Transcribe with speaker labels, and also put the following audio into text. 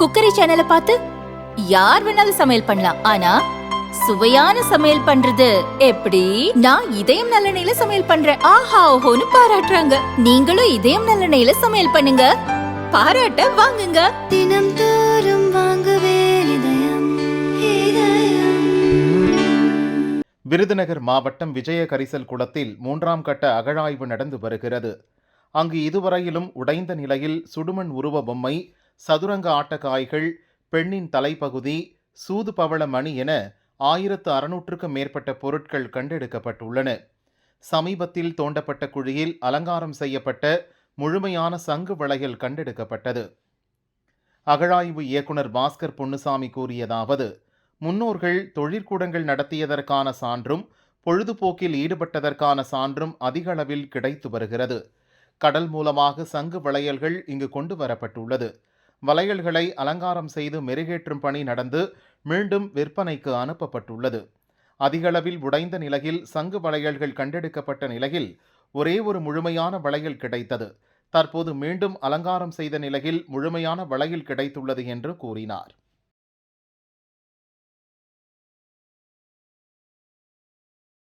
Speaker 1: Cookery சேனலை பார்த்து யார் வேணாலும் சமையல் பண்ணலாம். ஆனா சுவையான சமையல் பண்றது எப்படி? நான் இதயம் நல்லெண்ணெயில சமையல் பண்றேன். ஆஹா ஓஹோன்னு பாராட்டுறாங்க. நீங்களும் இதயம் நல்லெண்ணெயில சமையல் பண்ணுங்க. பாராட்ட வாங்குங்க.
Speaker 2: தினம் தோறும் வாங்குவே இதயம் இதயம்.
Speaker 3: விருதுநகர் மாவட்டம் விஜய கரிசல் குளத்தில் மூன்றாம் கட்ட அகழாய்வு நடந்து வருகிறது. அங்கு இதுவரையிலும் உடைந்த நிலையில் சுடுமண் உருவ பொம்மை சதுரங்க ஆட்டக்காய்கள் பெண்ணின் தலைப்பகுதி சூது பவள மணி என ஆயிரத்து அறுநூற்றுக்கும் மேற்பட்ட பொருட்கள் கண்டெடுக்கப்பட்டுள்ளன. சமீபத்தில் தோண்டப்பட்ட குழியில் அலங்காரம் செய்யப்பட்ட முழுமையான சங்கு வளையல் கண்டெடுக்கப்பட்டது. அகழாய்வு இயக்குனர் பாஸ்கர் பொன்னுசாமி கூறியதாவது முன்னோர்கள் தொழிற்கூடங்கள் நடத்தியதற்கான சான்றும் பொழுதுபோக்கில் ஈடுபட்டதற்கான சான்றும் அதிகளவில் கிடைத்து வருகிறது. கடல் மூலமாக சங்கு வளையல்கள் இங்கு கொண்டு வரப்பட்டுள்ளது. வளையல்களை அலங்காரம் செய்து மெருகேற்றும் பணி நடந்து மீண்டும் விற்பனைக்கு அனுப்பப்பட்டுள்ளது. அதிகளவில் உடைந்த நிலையில் சங்கு வளையல்கள் கண்டெடுக்கப்பட்ட நிலையில் ஒரே ஒரு முழுமையான வளையல் கிடைத்தது. தற்போது மீண்டும் அலங்காரம் செய்த நிலையில் முழுமையான வளையல் கிடைத்துள்ளது என்று கூறினார்.